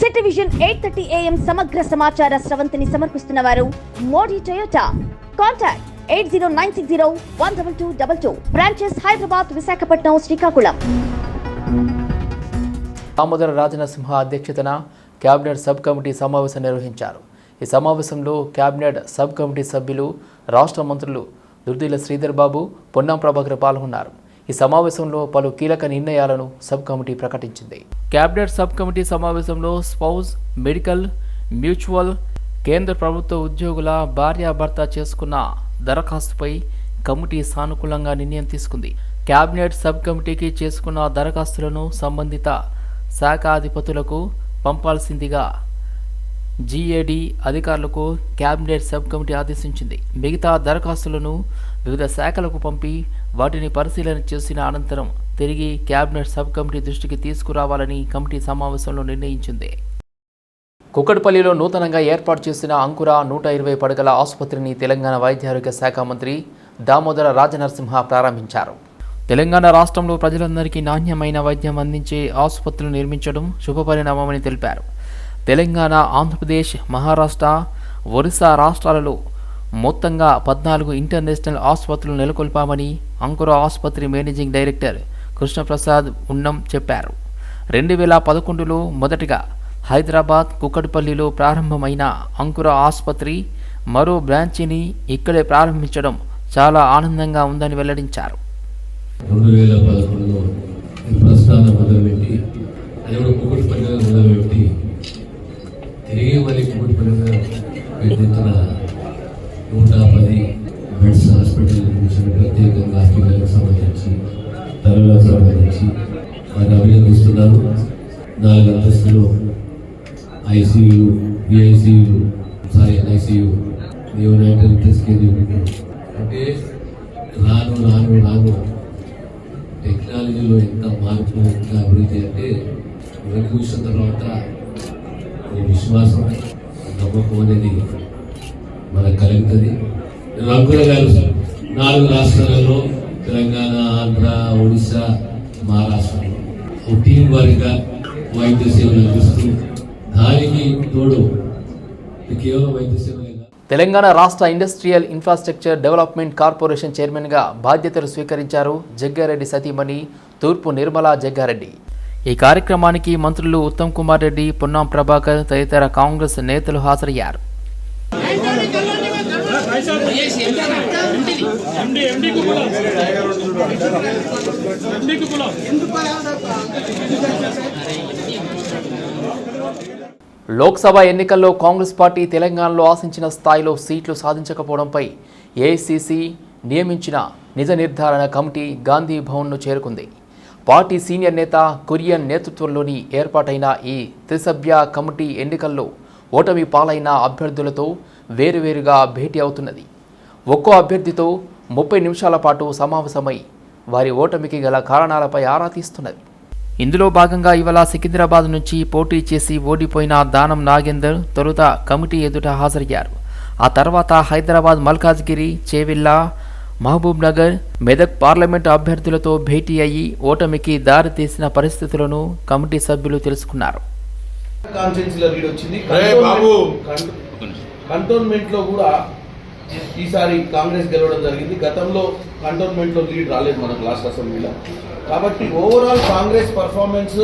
City vision eight thirty AM సమగ్ర సమాచార స్రవంతిని సమర్పిస్తున్న వారు Modi Toyota. Contact eight zero nine six zero one double two double two. Branches Hyderabad Visakhapatnam Srikakulam. Damodara Rajanarasimha అధ్యక్షతన cabinet sub committee సమావేశం నిర్వహించారు. ఈ సమావేశంలో కేబినెట్ సబ్ కమిటీ సభ్యులు రాష్ట్ర మంత్రులు దుర్దిల శ్రీధర్ బాబు పొన్నం ప్రభాకర్ పాల్గొన్నారు. ఈ సమావేశంలో పలు కీలక నిర్ణయాలను సబ్ కమిటీ ప్రకటించింది. కేబినెట్ సబ్ కమిటీ సమావేశంలో స్పౌజ్ మెడికల్ మ్యూచువల్ కేంద్ర ప్రభుత్వ ఉద్యోగుల భార్యాభర్త చేసుకున్న దరఖాస్తుపై కమిటీ సానుకూలంగా నిర్ణయం తీసుకుంది. కేబినెట్ సబ్ కమిటీకి చేసుకున్న దరఖాస్తులను సంబంధిత శాఖాధిపతులకు పంపాల్సిందిగా జీఏడి అధికారులకు కేబినెట్ సబ్ కమిటీ ఆదేశించింది. మిగతా దరఖాస్తులను వివిధ శాఖలకు పంపి వాటిని పరిశీలన చేసిన అనంతరం తిరిగి కేబినెట్ సబ్ కమిటీ దృష్టికి తీసుకురావాలని కమిటీ సమావేశంలో నిర్ణయించింది. కుక్కడపల్లిలో నూతనంగా ఏర్పాటు చేసిన అంకుర నూట ఇరవై పడగల ఆసుపత్రిని తెలంగాణ వైద్య ఆరోగ్య శాఖ మంత్రి దామోదర రాజనరసింహ ప్రారంభించారు. తెలంగాణ రాష్ట్రంలో ప్రజలందరికీ నాణ్యమైన వైద్యం అందించే ఆసుపత్రులు నిర్మించడం శుభపరిణామమని తెలిపారు. తెలంగాణ ఆంధ్రప్రదేశ్ మహారాష్ట్ర ఒరిస్సా రాష్ట్రాలలో మొత్తంగా పద్నాలుగు ఇంటర్నేషనల్ ఆసుపత్రులు నెలకొల్పామని అంకుర ఆసుపత్రి మేనేజింగ్ డైరెక్టర్ కృష్ణప్రసాద్ ఉన్నం చెప్పారు. రెండు వేల పదకొండులో మొదటిగా హైదరాబాద్ కుక్కటిపల్లిలో ప్రారంభమైన అంకుర ఆసుపత్రి మరో బ్రాంచిని ఇక్కడే ప్రారంభించడం చాలా ఆనందంగా ఉందని వెల్లడించారు. రెండు వేల పదకొండులో ప్రస్థానం మొదలుపెట్టి అది కూడా మొదలుపెట్టి తిరిగి మళ్ళీ నూట పది బెడ్స్ హాస్పిటల్ నిర్మించిన ప్రత్యేకంగా హాస్పిటల్కి సంబంధించి తరలకు సంబంధించి వారిని అభినందిస్తున్నాను. నాలుగు అంతస్తులు ICU BICU sorry NICU united intensive care unit అంటే రాను రాను రాను టెక్నాలజీలో ఎంత మార్పు ఎంత అభివృద్ధి అంటే ఇవన్నీ చూసిన తర్వాత విశ్వాసం నమ్మకం అనేది మనకు కలుగుతుంది. రంగుల గారు నాలుగు రాష్ట్రాలలో తెలంగాణ ఆంధ్ర ఒడిశా మహారాష్ట్రలో. ఒక టీం వారిగా వైద్య సేవలు అందిస్తూ దానికి తోడు కేవలం వైద్య సేవలు తెలంగాణ రాష్ట్ర ఇండస్ట్రియల్ ఇన్ఫ్రాస్ట్రక్చర్ డెవలప్మెంట్ కార్పొరేషన్ చైర్మన్గా బాధ్యతలు స్వీకరించారు జగ్గారెడ్డి సతీమణి తూర్పు నిర్మలా జగ్గారెడ్డి. ఈ కార్యక్రమానికి మంత్రులు ఉత్తమ్ కుమార్ రెడ్డి పొన్నాం ప్రభాకర్ తదితర కాంగ్రెస్ నేతలు హాజరయ్యారు. లోక్సభ ఎన్నికల్లో కాంగ్రెస్ పార్టీ తెలంగాణలో ఆశించిన స్థాయిలో సీట్లు సాధించకపోవడంపై ఏఐసిసి నియమించిన నిజ నిర్ధారణ కమిటీ గాంధీ భవన్ను చేరుకుంది. పార్టీ సీనియర్ నేత కురియన్ నేతృత్వంలోని ఏర్పాటైన ఈ త్రిసభ్య కమిటీ ఎన్నికల్లో ఓటమి పాలైన అభ్యర్థులతో వేరువేరుగా భేటీ అవుతున్నది. ఒక్కో అభ్యర్థితో ముప్పై నిమిషాల పాటు సమావేశమై వారి ఓటమికి గల కారణాలపై ఆరా తీస్తున్నది. ఇందులో భాగంగా ఇవాళ సికింద్రాబాద్ నుంచి పోటీ చేసి ఓడిపోయిన దానం నాగేందర్ తొలుత కమిటీ ఎదుట హాజరయ్యారు. ఆ తర్వాత హైదరాబాద్ మల్కాజ్గిరి చేవిల్లా మహబూబ్ నగర్ మెదక్ పార్లమెంటు అభ్యర్థులతో భేటీ అయ్యి ఓటమికి దారి తీసిన పరిస్థితులను కమిటీ సభ్యులు తెలుసుకున్నారు. కాన్స్టిట్యున్సీలో లీడ్ వచ్చింది. అరే బాబు! కంటోన్మెంట్లో కూడా ఈసారి కాంగ్రెస్ గెలవడం జరిగింది. గతంలో కంటోన్మెంట్లో లీడ్ రాలేదు మనకు లాస్ట్ అసెంబ్లీలో కాబట్టి overall Congress performance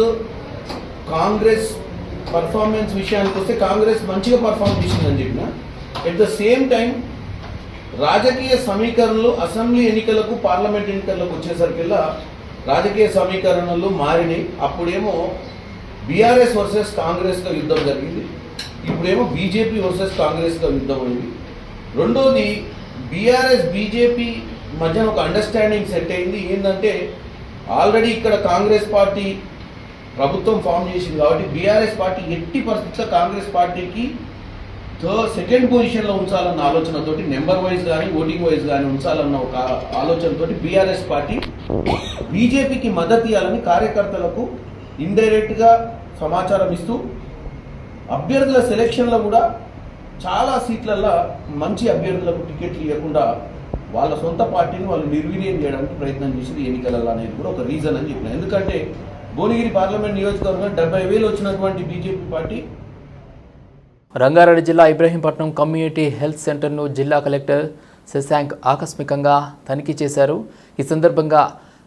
Congress performance విషయానికి వస్తే కాంగ్రెస్ మంచిగా పర్ఫార్మ్ చేసిందని చెప్పిన. ఎట్ ద సేమ్ టైం రాజకీయ సమీకరణలు అసెంబ్లీ ఎన్నికలకు పార్లమెంట్ ఎన్నికలకు వచ్చేసరికల్లా రాజకీయ సమీకరణలు మారినాయి. అప్పుడేమో బీఆర్ఎస్ వర్సెస్ కాంగ్రెస్గా యుద్ధం జరిగింది. ఇప్పుడేమో బీజేపీ వర్సెస్ కాంగ్రెస్గా యుద్ధం అయింది. రెండోది బీఆర్ఎస్ బీజేపీ మధ్యన ఒక అండర్స్టాండింగ్ సెట్ అయింది. ఏంటంటే ఆల్రెడీ ఇక్కడ కాంగ్రెస్ పార్టీ ప్రభుత్వం ఫామ్ చేసింది కాబట్టి బీఆర్ఎస్ పార్టీ ఎట్టి పరిస్థితుల్లో కాంగ్రెస్ పార్టీకి సెకండ్ పొజిషన్లో ఉంచాలన్న ఆలోచనతోటి నెంబర్ వైజ్ కానీ ఓటింగ్ వైజ్ కానీ ఉంచాలన్న ఒక ఆలోచనతోటి బీఆర్ఎస్ పార్టీ బీజేపీకి మద్దతు ఇవ్వాలని కార్యకర్తలకు ఇండైరెక్ట్గా సమాచారం ఇస్తూ అభ్యర్థుల సెలెక్షన్లో కూడా చాలా సీట్లల్లో మంచి అభ్యర్థులకు టికెట్లు ఇవ్వకుండా వాళ్ళ సొంత పార్టీని వాళ్ళు నిర్వీర్యం చేయడానికి ప్రయత్నం చేసింది ఎన్నికలలో అనేది కూడా ఒక రీజన్ అని చెప్పిన. ఎందుకంటే భువనగిరి పార్లమెంట్ నియోజకవర్గం డెబ్బై వేలు వచ్చినటువంటి బీజేపీ పార్టీ రంగారెడ్డి జిల్లా ఇబ్రహీంపట్నం కమ్యూనిటీ హెల్త్ సెంటర్ను జిల్లా కలెక్టర్ శశాంక్ ఆకస్మికంగా తనిఖీ చేశారు. ఈ సందర్భంగా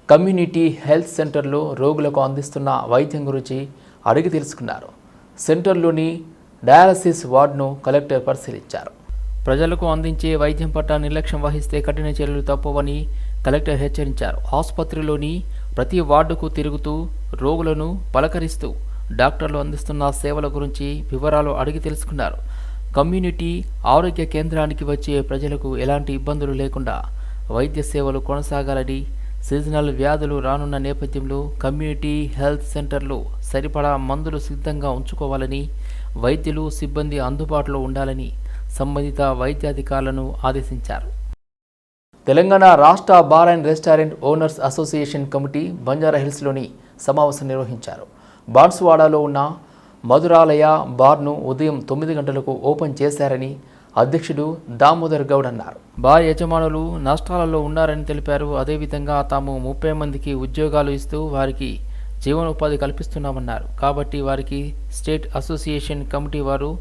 కమ్యూనిటీ హెల్త్ సెంటర్లో రోగులకు అందిస్తున్న వైద్యం గురించి అడిగి తెలుసుకున్నారు. సెంటర్లోని డయాలసిస్ వార్డును కలెక్టర్ పరిశీలించారు. ప్రజలకు అందించే వైద్యం పట్ల నిర్లక్ష్యం వహిస్తే కఠిన చర్యలు తప్పవని కలెక్టర్ హెచ్చరించారు. ఆసుపత్రిలోని ప్రతి వార్డుకు తిరుగుతూ రోగులను పలకరిస్తూ డాక్టర్లు అందిస్తున్న సేవల గురించి వివరాలు అడిగి తెలుసుకున్నారు. కమ్యూనిటీ ఆరోగ్య కేంద్రానికి వచ్చే ప్రజలకు ఎలాంటి ఇబ్బందులు లేకుండా వైద్య సేవలు కొనసాగాలని సీజనల్ వ్యాధులు రానున్న నేపథ్యంలో కమ్యూనిటీ హెల్త్ సెంటర్లు సరిపడా మందులు సిద్ధంగా ఉంచుకోవాలని వైద్యులు సిబ్బంది అందుబాటులో ఉండాలని సంబంధిత వైద్యాధికారులను ఆదేశించారు. తెలంగాణ రాష్ట్ర bar and restaurant owners association committee బంజారాహిల్స్లోని సమావేశం నిర్వహించారు. బాన్స్వాడాలో ఉన్న మధురాలయ బార్ను ఉదయం తొమ్మిది గంటలకు ఓపెన్ చేశారని అధ్యక్షుడు దామోదర్ గౌడ్ అన్నారు. బార్ యజమానులు నష్టాలలో ఉన్నారని తెలిపారు. అదేవిధంగా తాము ముప్పై మందికి ఉద్యోగాలు ఇస్తూ వారికి జీవనోపాధి కల్పిస్తున్నామన్నారు. కాబట్టి వారికి స్టేట్ అసోసియేషన్ కమిటీ వారు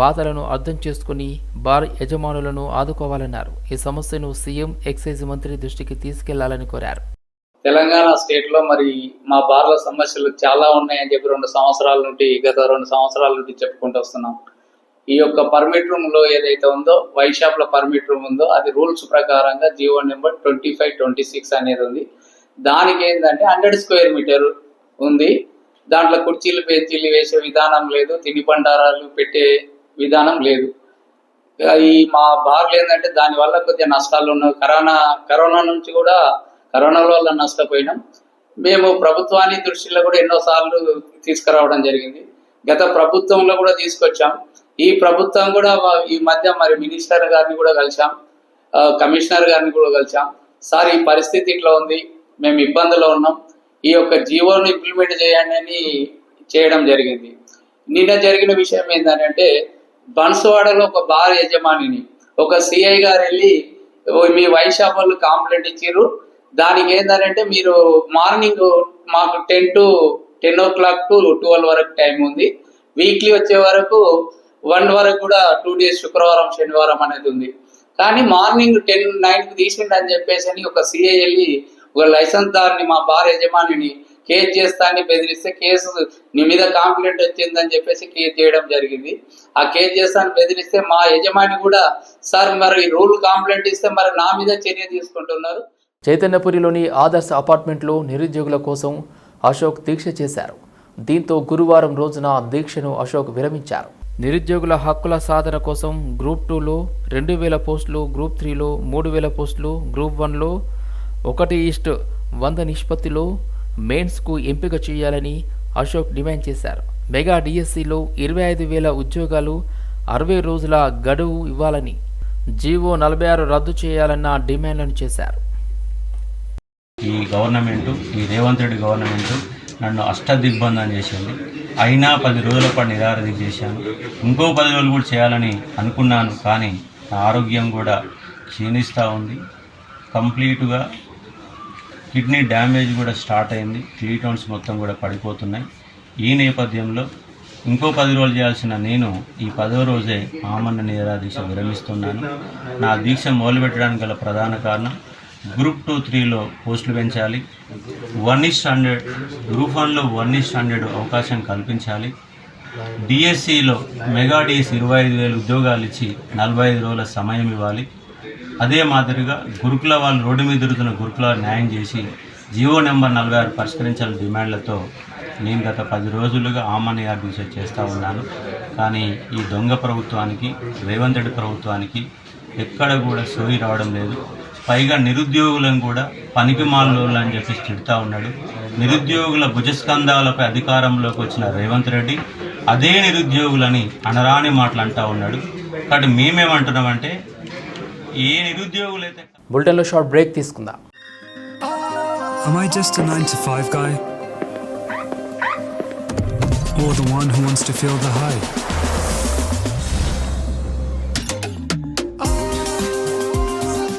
బాధలను అర్థం చేసుకుని బార్ యజమానులను ఆదుకోవాలన్నారు. ఈ సమస్యను సీఎం ఎక్సైజ్ మంత్రి దృష్టికి తీసుకెళ్ళాలని కోరారు. తెలంగాణ స్టేట్లో మరి మా బార్ల సమస్యలు చాలా ఉన్నాయని చెప్పి రెండు సంవత్సరాల నుండి గత రెండు సంవత్సరాల నుండి చెప్పుకుంటూ వస్తున్నాం. ఈ యొక్క పర్మిట్ రూమ్లో ఏదైతే ఉందో వైన్ షాప్లో పర్మిట్ రూమ్ ఉందో అది రూల్స్ ప్రకారంగా GO number twenty five twenty six అనేది ఉంది. దానికి ఏంటంటే హండ్రెడ్ స్క్వేర్ మీటర్ ఉంది. దాంట్లో కుర్చీలు బెంచీలు వేసే విధానం లేదు తిని బండారాలు పెట్టే విధానం లేదు. ఈ మా బార్లు ఏంటంటే దాని వల్ల కొద్దిగా నష్టాలు ఉన్నాయి. కరోనా కరోనా నుంచి కూడా కరోనా వల్ల నష్టపోయినాం. మేము ప్రభుత్వాన్ని దృష్టిలో కూడా ఎన్నోసార్లు తీసుకురావడం జరిగింది. గత ప్రభుత్వంలో కూడా తీసుకొచ్చాం. ఈ ప్రభుత్వం కూడా ఈ మధ్య మరి మినిస్టర్ గారిని కూడా కలిసాం కమిషనర్ గారిని కూడా కలిసాం సార్ ఈ పరిస్థితి ఇట్లా ఉంది. మేము ఇబ్బందులో ఉన్నాం. ఈ యొక్క జీవోను ఇంప్లిమెంట్ చేయండి అని చేయడం జరిగింది. నిన్న జరిగిన విషయం ఏంటంటే బన్స్వాడలో ఒక బార్ యజమానిని ఒక సిఐ గారు వెళ్ళి "ఓ, మీ వైన్ షాప్ వాళ్ళు కాంప్లైంట్ ఇచ్చారు దానికి ఏంటంటే మీరు మార్నింగ్ మాకు ten to ten o'clock to twelve వరకు టైం ఉంది. వీక్లీ వచ్చే వరకు వన్ వరకు కూడా టూ డేస్ శుక్రవారం శనివారం అనేది ఉంది. కానీ మార్నింగ్ టెన్ నైన్కి తీసిండని అని చెప్పేసి అని ఒక సిఐ వెళ్ళి ఒక లైసెన్స్ దారిని మా బార్ యజమానిని కేసు చేస్తా అని బెదిరిస్తే కేసు నీ మీద కాంప్లైంట్ వచ్చిందని చెప్పేసి కేసు చేయడం జరిగింది. ఆ కేసు చేస్తాను బెదిరిస్తే మా యజమాని కూడా సార్ మరి రూల్ కాంప్లైంట్ ఇస్తే మరి నా మీద చర్య తీసుకుంటున్నారు? చైతన్యపురిలోని ఆదర్శ అపార్ట్మెంట్లో నిరుద్యోగుల కోసం అశోక్ దీక్ష చేశారు. దీంతో గురువారం రోజున దీక్షను అశోక్ విరమించారు. నిరుద్యోగుల హక్కుల సాధన కోసం గ్రూప్ టూలో రెండు వేల పోస్టులు గ్రూప్ త్రీలో మూడు వేల పోస్టులు గ్రూప్ వన్లో ఒకటి ఈస్ట్ వంద నిష్పత్తిలో మెయిన్స్కు ఎంపిక చేయాలని అశోక్ డిమాండ్ చేశారు. మెగా డిఎస్సిలో ఇరవై ఐదు వేల ఉద్యోగాలు అరవై రోజుల గడువు ఇవ్వాలని జీవో నలభై ఆరు రద్దు చేయాలన్న డిమాండ్లను చేశారు. ఈ గవర్నమెంట్ ఈ రేవంత్ రెడ్డి గవర్నమెంట్ నన్ను అష్టదిగ్బంధం చేసింది. అయినా పది రోజుల పాటు నిరారధిక చేశాను. ఇంకో పది రోజులు కూడా చేయాలని అనుకున్నాను కానీ నా ఆరోగ్యం కూడా క్షీణిస్తూ ఉంది. కంప్లీట్గా కిడ్నీ డ్యామేజ్ కూడా స్టార్ట్ అయింది. క్లీటోన్స్ మొత్తం కూడా పడిపోతున్నాయి. ఈ నేపథ్యంలో ఇంకో పది రోజులు చేయాల్సిన నేను ఈ పదో రోజే ఆమన్న నిరాదీక్ష విరమిస్తున్నాను. నా దీక్ష మొదలుపెట్టడానికి గల ప్రధాన కారణం గ్రూప్ టూ త్రీలో పోస్టులు పెంచాలి. వన్ ఇస్ హండ్రెడ్ గ్రూప్ వన్లో వన్ ఇస్ హండ్రెడ్ అవకాశం కల్పించాలి. డిఎస్సిలో మెగా డిఎస్ ఇరవై ఐదు వేలు ఉద్యోగాలు ఇచ్చి నలభై ఐదు రోజుల సమయం ఇవ్వాలి. అదే మాదిరిగా గురుకుల వాళ్ళు రోడ్డు మీద తిరుగుతున్న గురుకుల న్యాయం చేసి జియో నెంబర్ నలభై ఆరు పరిష్కరించాలని డిమాండ్లతో నేను గత పది రోజులుగా ఆమని దీక్ష చేస్తూ ఉన్నాను. కానీ ఈ దొంగ ప్రభుత్వానికి రేవంత్ రెడ్డి ప్రభుత్వానికి ఎక్కడ కూడా సోయి రావడం లేదు. పైగా నిరుద్యోగులను కూడా పనికి మాలోళ్ళు అని చెప్పి తిడుతూ ఉన్నాడు. నిరుద్యోగుల భుజస్కంధాలపై అధికారంలోకి వచ్చిన రేవంత్ రెడ్డి అదే నిరుద్యోగులని అనరాని మాటలు అంటూ ఉన్నాడు. కాబట్టి మేమేమంటున్నామంటే a short break Am I just a 9 to 5 guy? Or the one who wants to feel the hype?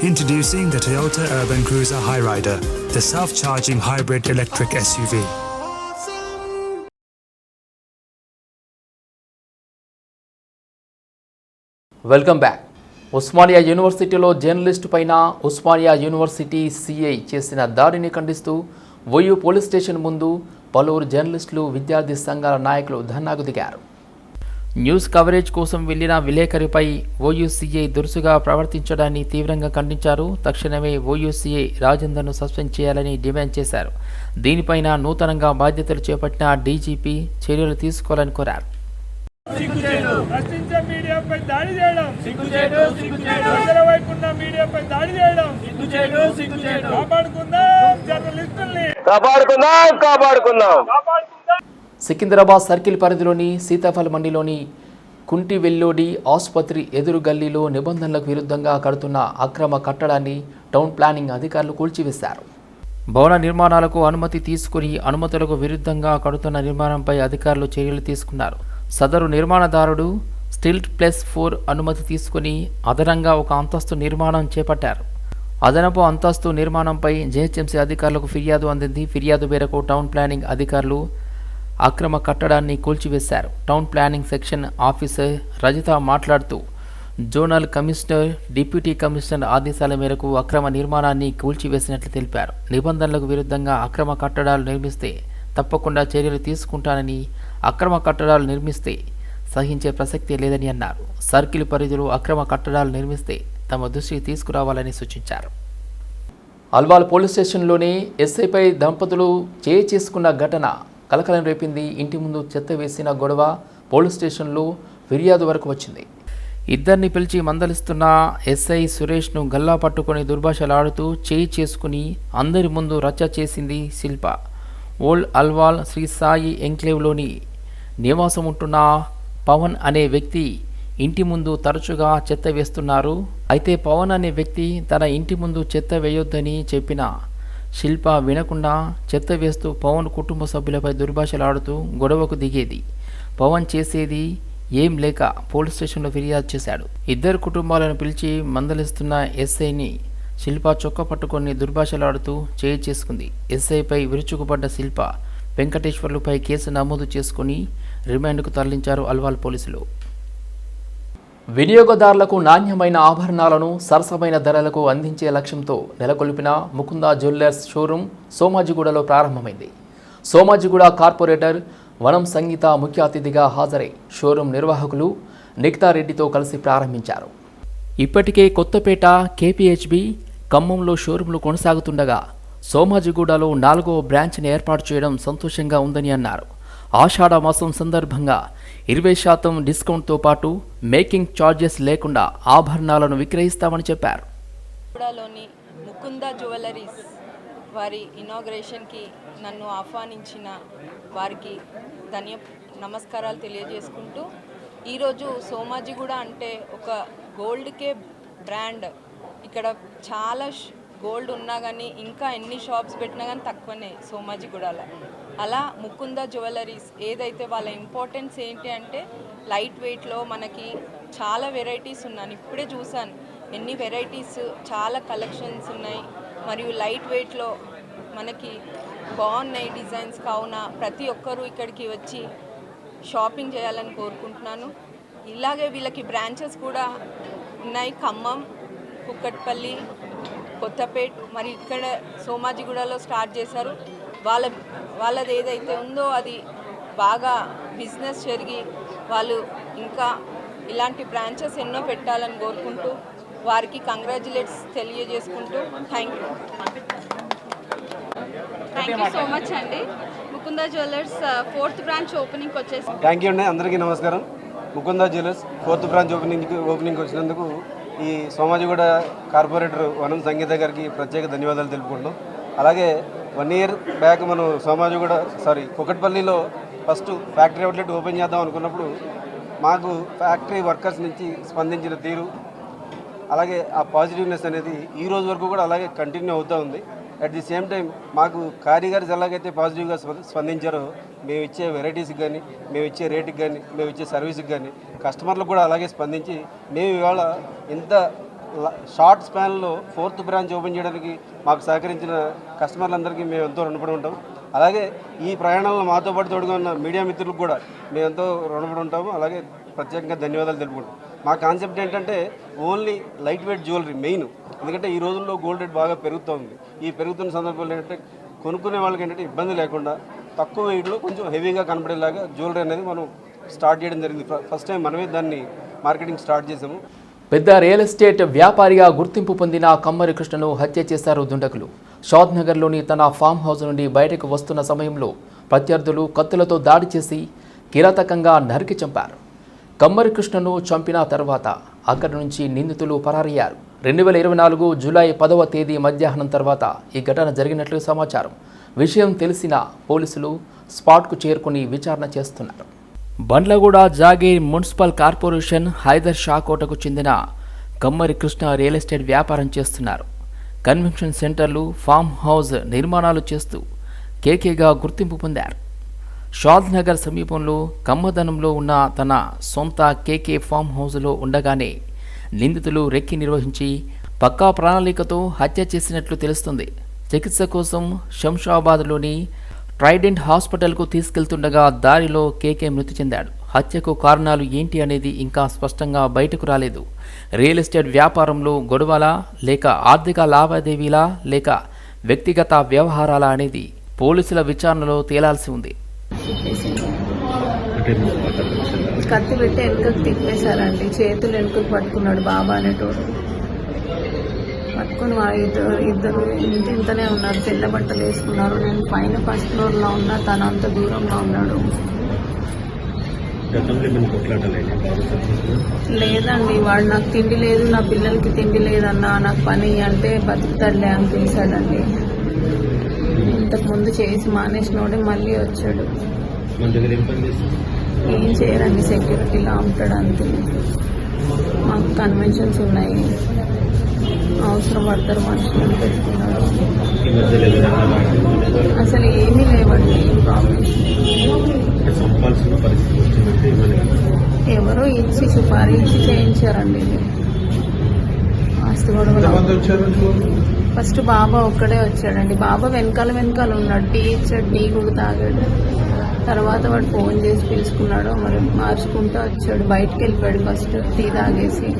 Introducing the Toyota Urban Cruiser Highrider, the self-charging hybrid electric SUV. Welcome back. Osmania యూనివర్సిటీలో journalist పైన Osmania university CI చేసిన దాడిని ఖండిస్తూ OU police station ముందు పలువురు జర్నలిస్టులు విద్యార్థి సంఘాల నాయకులు ధర్నాకు దిగారు. న్యూస్ కవరేజ్ కోసం వెళ్ళిన విలేకరిపై ఓయూసీఐ దురుసుగా ప్రవర్తించడాన్ని తీవ్రంగా ఖండించారు. తక్షణమే ఓయూసీఐ రాజేందర్ను సస్పెండ్ చేయాలని డిమాండ్ చేశారు. దీనిపైన నూతనంగా బాధ్యతలు చేపట్టిన డీజీపీ చర్యలు తీసుకోవాలని కోరారు. ప్రశ్నించే మీడియాపై దాడి చేయడం ప్రజల వైపు ఉన్న మీడియాపై దాడి చేయడం. కాపాడుకుందాం జర్నలిస్టుల్ని. కాపాడుకుందాం కాపాడుకుందాం. కాపాడుకుందాం. సికింద్రాబాద్ సర్కిల్ పరిధిలోని సీతాఫల్ మండిలోని కుంటి వెల్లోడి ఆసుపత్రి ఎదురు గల్లీలో నిబంధనలకు విరుద్ధంగా కడుతున్న అక్రమ కట్టడాన్ని టౌన్ ప్లానింగ్ అధికారులు కూల్చివేశారు. భవన నిర్మాణాలకు అనుమతి తీసుకుని అనుమతులకు విరుద్ధంగా కడుతున్న నిర్మాణంపై అధికారులు చర్యలు తీసుకున్నారు. సదరు నిర్మాణదారుడు స్టిల్ట్ ప్లస్ ఫోర్ అనుమతి తీసుకుని అదనంగా ఒక అంతస్తు నిర్మాణం చేపట్టారు. అదనపు అంతస్తు నిర్మాణంపై జేహెచ్ఎంసీ అధికారులకు ఫిర్యాదు అందింది. ఫిర్యాదు మేరకు టౌన్ ప్లానింగ్ అధికారులు అక్రమ కట్టడాన్ని కూల్చివేశారు. Town planning section officer Rajitha మాట్లాడుతూ జోనల్ కమిషనర్ డిప్యూటీ కమిషనర్ ఆదేశాల మేరకు అక్రమ నిర్మాణాన్ని కూల్చివేసినట్లు తెలిపారు. నిబంధనలకు విరుద్ధంగా అక్రమ కట్టడాలు నిర్మిస్తే తప్పకుండా చర్యలు తీసుకుంటానని అక్రమ కట్టడాలు నిర్మిస్తే సహించే ప్రసక్తి లేదని అన్నారు. సర్కిల్ పరిధిలో అక్రమ కట్టడాలు నిర్మిస్తే తమ దృష్టికి తీసుకురావాలని సూచించారు. అల్వాల్ పోలీస్ స్టేషన్లోని ఎస్ఐపై దంపతులు చేయి చేసుకున్న ఘటన కలకలం రేపింది. ఇంటి ముందు చెత్త వేసిన గొడవ పోలీస్ స్టేషన్లో ఫిర్యాదు వరకు వచ్చింది. ఇద్దరిని పిలిచి మందలిస్తున్న ఎస్ఐ సురేష్ను గల్లా పట్టుకొని దుర్భాషలాడుతూ చేయి చేసుకుని అందరి ముందు రచ్చ చేసింది శిల్ప. ఓల్డ్ అల్వాల్ శ్రీ సాయి ఎంక్లేవ్లోని నివాసం ఉంటున్న పవన్ అనే వ్యక్తి ఇంటి ముందు తరచుగా చెత్త వేస్తున్నారు. అయితే పవన్ అనే వ్యక్తి తన ఇంటి ముందు చెత్త వేయొద్దని చెప్పిన శిల్ప వినకుండా చెత్త వేస్తూ పవన్ కుటుంబ సభ్యులపై దుర్భాషలాడుతూ గొడవకు దిగేది. పవన్ చేసేది ఏం లేక పోలీస్ స్టేషన్లో ఫిర్యాదు చేశాడు. ఇద్దరు కుటుంబాలను పిలిచి మందలిస్తున్న ఎస్ఐని శిల్ప చొక్క పట్టుకొని దుర్భాషలాడుతూ చేయి చేసుకుంది. ఎస్ఐపై విరుచుకుపడ్డ శిల్ప వెంకటేశ్వర్లుపై కేసు నమోదు చేసుకుని రిమాండ్కు తరలించారు అల్వాల్ పోలీసులు. వినియోగదారులకు నాణ్యమైన ఆభరణాలను సరసమైన ధరలకు అందించే లక్ష్యంతో నెలకొల్పిన ముకుంద జ్యువెల్లర్స్ షోరూం సోమాజిగూడలో ప్రారంభమైంది. సోమాజిగూడ కార్పొరేటర్ వనం సంగీత ముఖ్య అతిథిగా హాజరై షోరూం నిర్వాహకులు నిక్తారెడ్డితో కలిసి ప్రారంభించారు. ఇప్పటికే కొత్తపేట కేపీహెచ్బి ఖమ్మంలో షోరూంలు కొనసాగుతుండగా సోమాజిగూడలో నాలుగో బ్రాంచ్ని ఏర్పాటు చేయడం సంతోషంగా ఉందని అన్నారు. ఆషాఢ మాసం సందర్భంగా ఇరవై శాతం డిస్కౌంట్తో పాటు మేకింగ్ ఛార్జెస్ లేకుండా ఆభరణాలను విక్రయిస్తామని చెప్పారు. ముకుంద జ్యువెలరీస్ వారి ఇనాగ్రేషన్కి నన్ను ఆహ్వానించిన వారికి ధన్య నమస్కారాలు తెలియజేసుకుంటూ ఈరోజు సోమాజిగూడ అంటే ఒక గోల్డ్కే బ్రాండ్. ఇక్కడ చాలా గోల్డ్ ఉన్నా కానీ ఇంకా ఎన్ని షాప్స్ పెట్టినా కానీ తక్కువనే సోమాజిగూడలో అలా ముకుంద జ్యువెలరీస్ ఏదైతే వాళ్ళ ఇంపార్టెన్స్ ఏంటి అంటే లైట్ వెయిట్లో మనకి చాలా వెరైటీస్ ఉన్నాను ఇప్పుడే చూసాను ఎన్ని వెరైటీస్ చాలా కలెక్షన్స్ ఉన్నాయి. మరియు లైట్ వెయిట్లో మనకి బాగున్నాయి డిజైన్స్. కావున ప్రతి ఒక్కరూ ఇక్కడికి వచ్చి షాపింగ్ చేయాలని కోరుకుంటున్నాను. ఇలాగే వీళ్ళకి బ్రాంచెస్ కూడా ఉన్నాయి. ఖమ్మం కుక్కట్పల్లి కొత్తపేట్. మరి ఇక్కడ సోమాజిగూడలో స్టార్ట్ చేశారు. వాళ్ళ వాళ్ళది ఏదైతే ఉందో అది బాగా బిజినెస్ జరిగి వాళ్ళు ఇంకా ఇలాంటి బ్రాంచెస్ ఎన్నో పెట్టాలని కోరుకుంటూ వారికి కంగ్రాచులేట్స్ తెలియజేసుకుంటూ thank you. Thank you so much అండి. Mukunda jewellers fourth branch opening వచ్చేసి థ్యాంక్ యూ అండి అందరికీ నమస్కారం. Mukunda jewellers fourth branch opening opening వచ్చినందుకు ఈ సోమాజిగూడ కార్పొరేటర్ వనం సంగీత గారికి ప్రత్యేక ధన్యవాదాలు తెలుపుకుంటున్నాం అలాగే వన్ ఇయర్ బ్యాక్ మనం సోమాజిగూడ సారీ కుకట్పల్లిలో ఫస్ట్ ఫ్యాక్టరీ అవుట్లెట్ ఓపెన్ చేద్దాం అనుకున్నప్పుడు మాకు ఫ్యాక్టరీ వర్కర్స్ నుంచి స్పందించిన తీరు అలాగే ఆ పాజిటివ్నెస్ అనేది ఈ రోజు వరకు కూడా అలాగే కంటిన్యూ అవుతూ ఉంది. అట్ ది సేమ్ టైం మాకు కారీగర్స్ ఎలాగైతే పాజిటివ్గా స్పందించారో మేము ఇచ్చే వెరైటీస్కి కానీ మేము ఇచ్చే రేటుకి కానీ మేము ఇచ్చే సర్వీస్కి కానీ కస్టమర్లకు కూడా అలాగే స్పందించి మేము ఇవాళ ఇంత షార్ట్ స్పాన్లో ఫోర్త్ బ్రాంచ్ ఓపెన్ చేయడానికి మాకు సహకరించిన కస్టమర్లందరికీ మేము ఎంతో రుణపడి ఉంటాం. అలాగే ఈ ప్రయాణంలో మాతో పాటు తోడుగా ఉన్న మీడియా మిత్రులకు కూడా మేము ఎంతో రుణపడి ఉంటాము. అలాగే ప్రత్యేకంగా ధన్యవాదాలు తెలుపుకుంటాం మా కాన్సెప్ట్ ఏంటంటే only light weight jewellery main. ఎందుకంటే ఈ రోజుల్లో గోల్డ్ రేట్ బాగా పెరుగుతోంది. ఈ పెరుగుతున్న సందర్భంలో ఏంటంటే కొనుక్కునే వాళ్ళకి ఏంటంటే ఇబ్బంది లేకుండా తక్కువ వెయిట్లో కొంచెం హెవీగా కనబడేలాగా జ్యువెలరీ అనేది మనం స్టార్ట్ చేయడం జరిగింది. ఫస్ట్ టైం మనమే దాన్ని మార్కెటింగ్ స్టార్ట్ చేసాము పెద్ద రియల్ ఎస్టేట్ వ్యాపారిగా గుర్తింపు పొందిన కమ్మరి కృష్ణను హత్య చేశారు దుండకులు షాద్నగర్లోని తన ఫామ్ హౌస్ నుండి బయటకు వస్తున్న సమయంలో ప్రత్యర్థులు కత్తులతో దాడి చేసి కిరాతకంగా నరికి చంపారు. కమ్మరి కృష్ణను చంపిన తర్వాత అక్కడి నుంచి నిందితులు పరారయ్యారు. రెండు వేల ఇరవై నాలుగు జూలై పదవ తేదీ మధ్యాహ్నం తర్వాత ఈ ఘటన జరిగినట్లు సమాచారం. విషయం తెలిసిన పోలీసులు స్పాట్కు చేరుకుని విచారణ చేస్తున్నారు. బండ్లగూడ జాగీర్ మున్సిపల్ కార్పొరేషన్ హైదర్ షాకోటకు చెందిన కమ్మరి కృష్ణ రియల్ ఎస్టేట్ వ్యాపారం చేస్తున్నారు. కన్వెన్షన్ సెంటర్లు ఫామ్ హౌస్ నిర్మాణాలు చేస్తూ కేకేగా గుర్తింపు పొందారు. షాద్ నగర్ సమీపంలో కమ్మదనంలో ఉన్న తన సొంత కేకే ఫామ్ హౌస్లో ఉండగానే నిందితులు రెక్కి నిర్వహించి పక్కా ప్రణాళికతో హత్య చేసినట్లు తెలుస్తుంది. చికిత్స కోసం శంషాబాద్లోని ట్రైడెంట్ హాస్పిటల్కు తీసుకెళ్తుండగా దారిలో కేకే మృతి చెందాడు. హత్యకు కారణాలు ఏంటి అనేది ఇంకా స్పష్టంగా బయటకు రాలేదు. రియల్ ఎస్టేట్ వ్యాపారంలో గొడవలా లేక ఆర్థిక లావాదేవీలా లేక వ్యక్తిగత వ్యవహారాలా అనేది పోలీసుల విచారణలో తేలాల్సి ఉంది. కత్తి పెట్టి వెనుకకు తిప్పేశారండి. చేతులు వెనుకకు పట్టుకున్నాడు బాబా అనేటోడు పట్టుకుని ఇద్దరు ఇద్దరు ఇంత ఇంతనే ఉన్నారు. తెల్ల బట్టలు వేసుకున్నారు. నేను పైన ఫస్ట్ ఫ్లోర్లో ఉన్నా తను అంత దూరంలో ఉన్నాడు. లేదండి వాడు నాకు తిండి లేదు నా పిల్లలకి తిండి లేదన్నా నాకు పని అంటే బతుకుతాడులే అని పిలిచాడండి. ఇంతకు ముందు చేసి మానేసినోడే మళ్ళీ వచ్చాడు. ఏం చేయరండి సెక్యూరిటీలా ఉంటాడు అంతే. మాకు కన్వెన్షన్స్ ఉన్నాయి. అవసరం పడతారు మనుషులను పెట్టుకున్నాడు అసలు ఏమీ లేవండి ఎవరో ఇచ్చి సుపారీ ఇచ్చి చేయించారండి. ఆస్తి గొడవలు. ఫస్ట్ బాబా ఒక్కడే వచ్చాడండి. బాబా వెనకాల వెనకాల ఉన్నాడు. టీ ఇచ్చాడు టీ కూడా తాగాడు. తర్వాత వాడు ఫోన్ చేసి పిలుచుకున్నాడు. మరి మార్చుకుంటూ వచ్చాడు. బయటికి వెళ్ళిపోయాడు ఫస్ట్ టీ తాగేసి.